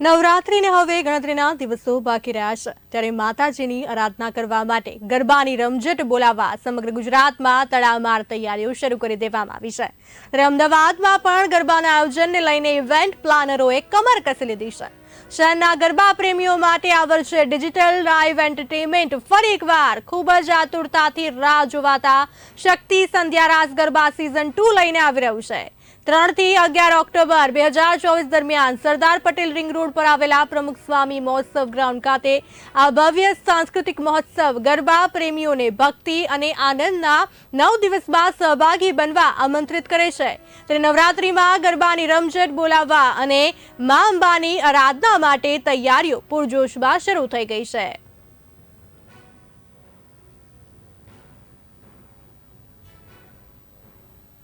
નવરાત્રિને હવે ગણતરીના દિવસો બાકી રહ્યા છે. ત્યારે માતાજીની આરાધના કરવા માટે ગરબાની રમઝટ બોલાવવા સમગ્ર ગુજરાતમાં તડામાર તૈયારીઓ શરૂ કરી દેવામાં આવી છે. ત્યારે અમદાવાદમાં પણ ગરબાના આયોજનને લઈને ઇવેન્ટ પ્લાનરોએ કમર કસી લીધી છે. શહેરના ગરબા પ્રેમીઓ માટે આ વર્ષે ડિજિટલ લાઈવ એન્ટરટેનમેન્ટ ફરી એકવાર ખૂબ જ આતુરતાથી રાહ જોવાતા શક્તિ સંધ્યા રાસ ગરબા સિઝન ટુ લઈને આવી રહ્યું છે. ત્રણથી અગિયાર ઓક્ટોબર બે હજાર ચોવીસ દરમિયાન સરદાર પટેલ રિંગ રોડ પર આવેલા પ્રમુખ સ્વામી મહોત્સવ ગ્રાઉન્ડ ખાતે આ ભવ્ય સાંસ્કૃતિક મહોત્સવ ગરબા, પ્રેમીઓને ભક્તિ અને આનંદના નવ દિવસમાં સહભાગી બનવા આમંત્રિત કરે છે. ત્યારે નવરાત્રિમાં ગરબાની રમઝટ બોલાવવા અને મા અંબાની આરાધના માટે તૈયારીઓ પૂરજોશમાં શરૂ થઈ ગઈ છે.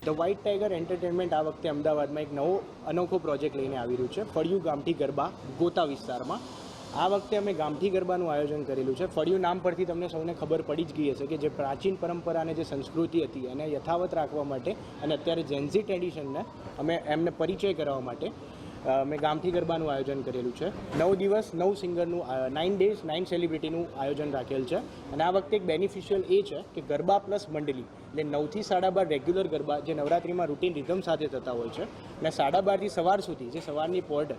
ધ વ્હાઇટ ટાઈગર એન્ટરટેનમેન્ટ આ વખતે અમદાવાદમાં એક નવો અનોખો પ્રોજેક્ટ લઈને આવી રહ્યું છે. ફળિયું ગામઠી ગરબા ગોતા વિસ્તારમાં. આ વખતે અમે ગામઠી ગરબાનું આયોજન કરેલું છે. ફળિયું નામ પરથી તમને સૌને ખબર પડી જ ગઈ હશે કે જે પ્રાચીન પરંપરા અને જે સંસ્કૃતિ હતી એને યથાવત રાખવા માટે અને અત્યારે જેન્ઝી ટ્રેડિશનને અમે એમને પરિચય કરાવવા માટે મેં ગામઠી ગરબાનું આયોજન કરેલું છે. નવ દિવસ, નવ સિંગરનું નાઇન ડેઝ નાઇન સેલિબ્રિટીનું આયોજન રાખેલ છે. અને આ વખતે એક બેનિફિશિયલ એ છે કે ગરબા પ્લસ મંડળી એટલે નવથી સાડા બાર રેગ્યુલર ગરબા જે નવરાત્રિમાં રૂટીન રિધમ સાથે થતા હોય છે. અને સાડા બારથી સવાર સુધી જે સવારની પોર્ટ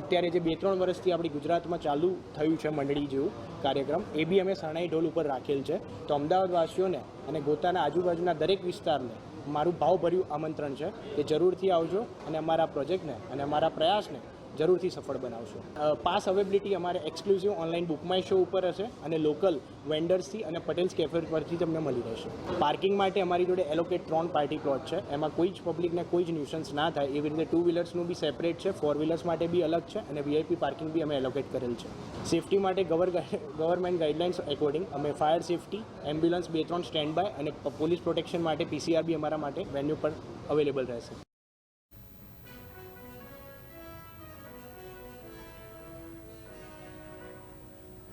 અત્યારે જે બે ત્રણ વર્ષથી આપણી ગુજરાતમાં ચાલુ થયું છે મંડળી જેવું કાર્યક્રમ, એ બી અમે શરણાઈ ઢોલ ઉપર રાખેલ છે. તો અમદાવાદવાસીઓને અને ગોતાના આજુબાજુના દરેક વિસ્તારને મારું ભાવભર્યું આમંત્રણ છે કે જરૂરથી આવજો અને અમારા પ્રોજેક્ટને અને અમારા પ્રયાસને જરૂરથી સફળ બનાવશો. પાસ અવેબિલિટી અમારે exclusive online book my show ઉપર હશે અને લોકલ વેન્ડર્સથી અને પટેલ્સ કેફે પરથી તમને મળી રહેશે. પાર્કિંગ માટે અમારી જોડે એલોકેટ ત્રણ પાર્ટી પ્લોટ છે. એમાં કોઈ જ પબ્લિકને કોઈ જ ન્યુસન્સ ના થાય. એવી રીતે ટુ વ્હીલર્સનું બી સેપરેટ છે ફોર વ્હીલર્સ માટે બી અલગ છે અને વીઆઈપી પાર્કિંગ બી અમે એલોકેટ કરેલ છે. સેફટી માટે ગવર ગવર્મેન્ટ ગાઈડલાઇન્સ એકોર્ડિંગ અમે ફાયર સેફટી એમ્બ્યુલન્સ બે ત્રણ સ્ટેન્ડ બાય અને પોલીસ પ્રોટેક્શન માટે પીસીઆર બી અમારા માટે વેન્યુ પર અવેલેબલ રહેશે.